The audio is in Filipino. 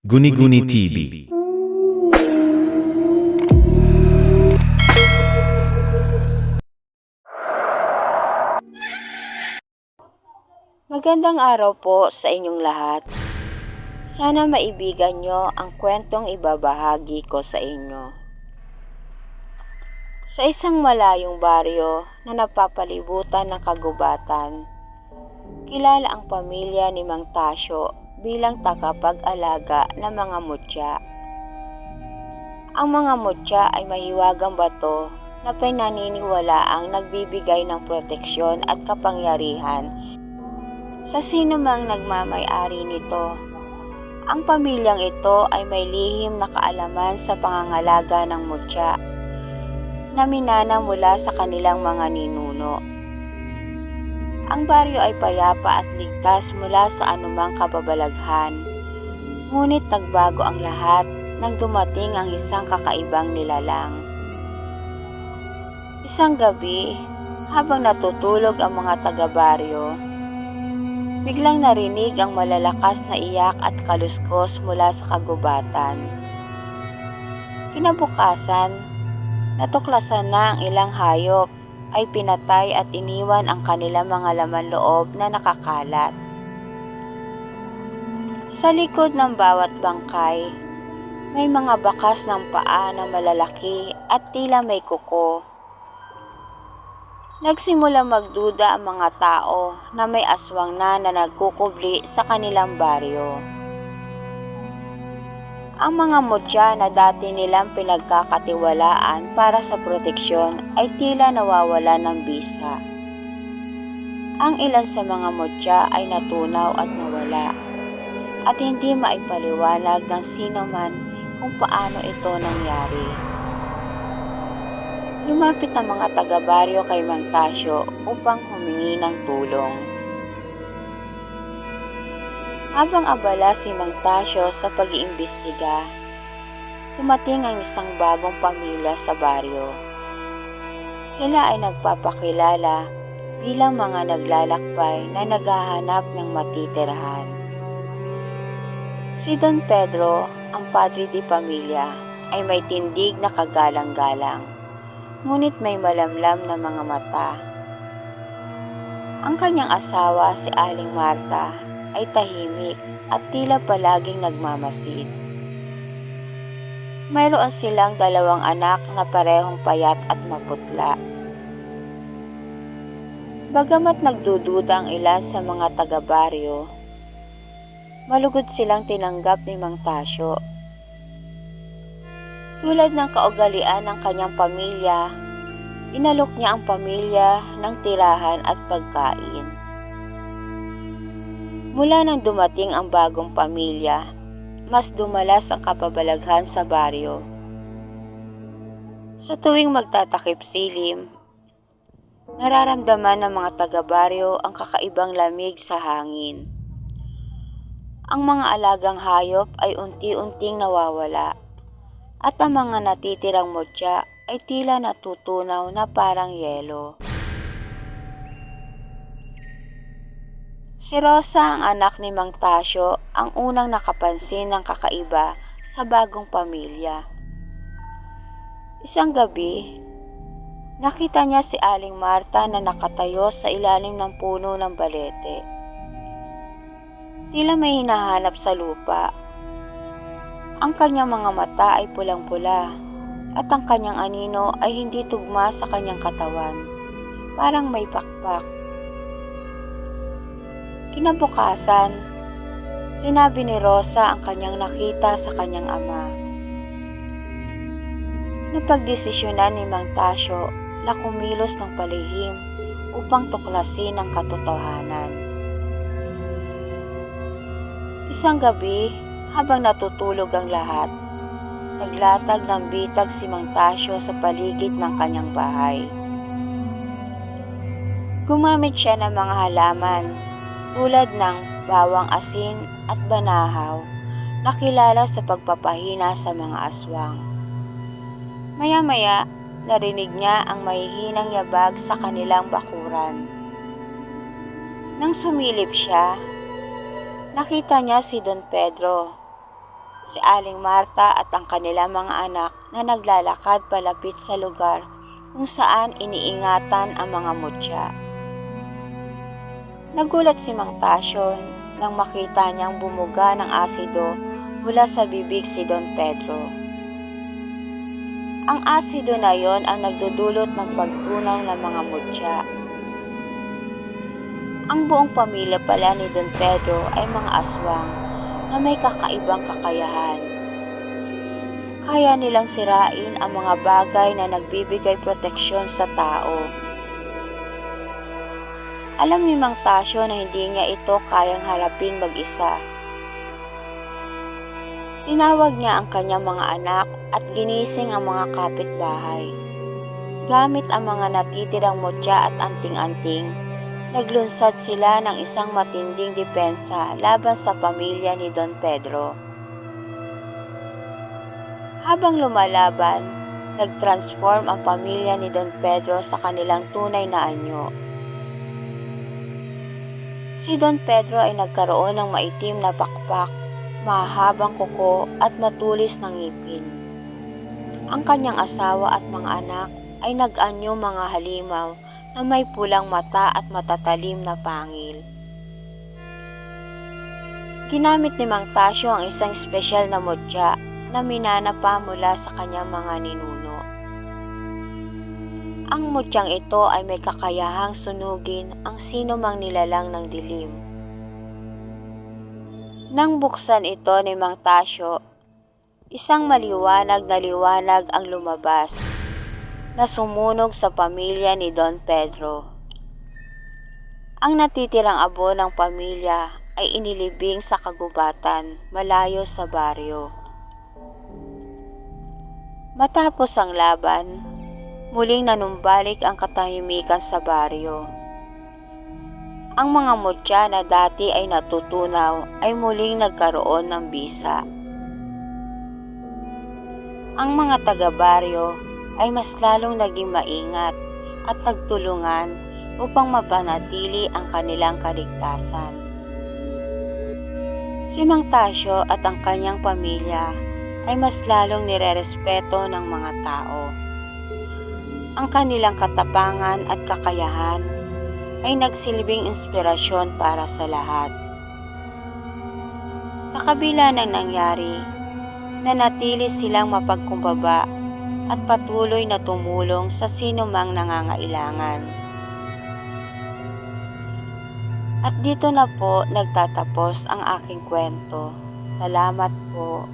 Guni-Guni TV. Magandang araw po sa inyong lahat. Sana maibigan nyo ang kwentong ibabahagi ko sa inyo. Sa isang malayong baryo na napapalibutan ng kagubatan, kilala ang pamilya ni Mang Tasyo bilang takapag-alaga ng mga mutya. Ang mga mutya ay mahiwagang bato na pinaniniwala ang nagbibigay ng proteksyon at kapangyarihan sa sino mang nagmamay-ari nito. Ang pamilyang ito ay may lihim na kaalaman sa pangangalaga ng mutya na minana mula sa kanilang mga ninuno. Ang baryo ay payapa at ligtas mula sa anumang kababalaghan. Ngunit nagbago ang lahat nang dumating ang isang kakaibang nilalang. Isang gabi, habang natutulog ang mga taga-baryo, Biglang narinig ang malalakas na iyak at kaluskos mula sa kagubatan. Kinabukasan, natuklasan na ang ilang hayop ay pinatay at iniwan ang kanilang mga laman loob na nakakalat. Sa likod ng bawat bangkay, may mga bakas ng paa na malalaki at tila may kuko. Nagsimula magduda ang mga tao na may aswang na na nagkukubli sa kanilang baryo. Ang mga mutya na dati nilang pinagkakatiwalaan para sa proteksyon ay tila nawawala ng bisa. Ang ilan sa mga mutya ay natunaw at nawala at hindi maipaliwanag ng sino man kung paano ito nangyari. Lumapit ang mga taga-baryo kay Mang Tasyo upang humingi ng tulong. Habang abala si Mang Tasyo sa pag-iimbestiga, dumating ang isang bagong pamilya sa baryo. Sila ay nagpapakilala bilang mga naglalakbay na naghahanap ng matitirahan. Si Don Pedro, ang padre di pamilya, ay may tindig na kagalang-galang ngunit may malamlam na mga mata. Ang kanyang asawa, si Aling Marta, ay tahimik at tila palaging nagmamasid. Mayroon silang dalawang anak na parehong payat at maputla. Bagamat nagdududa ang ilan sa mga taga-baryo, malugod silang tinanggap ni Mang Tasyo tulad ng kaugalian ng kanyang pamilya, inalok niya ang pamilya ng tirahan at pagkain. Mula nang dumating ang bagong pamilya, mas dumalas ang kapabalaghan sa baryo. Sa tuwing magtatakip silim, nararamdaman ng mga taga-baryo ang kakaibang lamig sa hangin. Ang mga alagang hayop ay unti-unting nawawala at ang mga natitirang mutya ay tila natutunaw na parang yelo. Si Rosa, ang anak ni Mang Tasyo, ang unang nakapansin ng kakaiba sa bagong pamilya. Isang gabi, nakita niya si Aling Marta na nakatayo sa ilalim ng puno ng balete. Tila may hinahanap sa lupa ang kanyang mga mata ay pulang-pula at ang kanyang anino ay hindi tugma sa kanyang katawan. Parang may pakpak. Kinabukasan, sinabi ni Rosa ang kanyang nakita sa kanyang ama. Napagdesisyonan ni Mang Tasyo na kumilos ng palihim upang tuklasin ang katotohanan. Isang gabi, habang natutulog ang lahat, naglatag ng bitag si Mang Tasyo sa paligid ng kanyang bahay. Gumamit siya ng mga halaman tulad ng bawang asin at banahaw na kilala sa pagpapahina sa mga aswang. Maya-maya, narinig niya ang mahihinang yabag sa kanilang bakuran. Nang sumilip siya, nakita niya si Don Pedro si Aling Marta at ang kanilang mga anak na naglalakad palapit sa lugar kung saan iniingatan ang mga mutya. Nagulat si Mang Tasyo nang makita niyang bumuga ng asido mula sa bibig si Don Pedro. Ang asido na yon ang nagdudulot ng pagtunaw ng mga mutya. Ang buong pamilya pala ni Don Pedro ay mga aswang na may kakaibang kakayahan. Kaya nilang sirain ang mga bagay na nagbibigay proteksyon sa tao. Alam ni Mang Tasyo na hindi niya ito kayang harapin mag-isa. Tinawag niya ang kanyang mga anak at ginising ang mga kapitbahay. Gamit ang mga natitirang mutya at anting-anting, naglunsad sila ng isang matinding depensa laban sa pamilya ni Don Pedro. Habang lumalaban, nag-transform ang pamilya ni Don Pedro sa kanilang tunay na anyo. Si Don Pedro ay nagkaroon ng maitim na pakpak, mahabang kuko at matulis na ngipin. Ang kanyang asawa at mga anak ay nag-anyo mga halimaw na may pulang mata at matatalim na pangil. Ginamit ni Mang Tasyo ang isang espesyal na mutya na minana pa mula sa kanyang mga ninuno. Ang mutyang ito ay may kakayahang sunugin ang sino mang nilalang ng dilim. Nang buksan ito ni Mang Tasyo, isang maliwanag na liwanag ang lumabas na sumunog sa pamilya ni Don Pedro. Ang natitirang abo ng pamilya ay inilibing sa kagubatan malayo sa baryo. Matapos ang laban, muling nanumbalik ang katahimikan sa baryo. Ang mga mutya na dati ay natutunaw ay muling nagkaroon ng bisa. Ang mga taga-baryo ay mas lalong naging maingat at nagtulungan upang mapanatili ang kanilang kaligtasan. Si Mang Tasyo at ang kanyang pamilya ay mas lalong nirerespeto ng mga tao. Ang kanilang katapangan at kakayahan ay nagsilbing inspirasyon para sa lahat. Sa kabila ng nangyari, nanatili silang mapagkumbaba at patuloy na tumulong sa sino mang nangangailangan. At dito na po nagtatapos ang aking kwento. Salamat po.